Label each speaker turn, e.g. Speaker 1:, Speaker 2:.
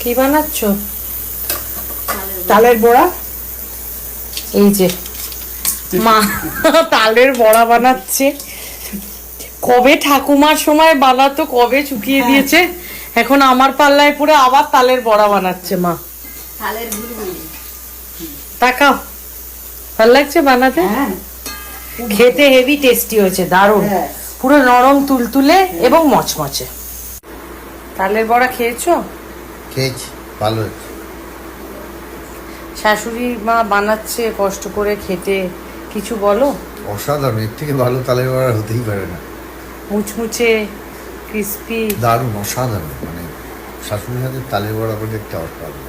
Speaker 1: কি বানাচ্ছ? তালের বড়া। এই যে। মা তালের বড়া বানাচ্ছে। কবে ঠাকুমার সময় বানাতো কবে চুকিয়ে দিয়েছে? এখন আমার পাল্লায় পরে আবার তালের বড়া বানাচ্ছে মা।
Speaker 2: তালের
Speaker 1: তাকাও। ভালো লাগছে বানাতে?
Speaker 2: হ্যাঁ।
Speaker 1: খেতে হেভি টেস্টি হয়েছে দারুণ।
Speaker 2: হ্যাঁ।
Speaker 1: পুরো নরম তুলতুলে এবং মচমচে। তালের বড়া খেয়েছো?
Speaker 3: খেয়েছি ভালো হয়েছে।
Speaker 1: শাশুড়ি মা বানাচ্ছে কষ্ট করে খেতে কিছু বলো?
Speaker 3: অসাধারণ এর থেকে ভালো তালে বাড়া হতেই পারে না।
Speaker 1: মুচমুচে ক্রিস্পি
Speaker 3: দারুণ অসাধারণ মানে শাশুড়ির হাতে তালে বড়া করে একটা অসাধারণ।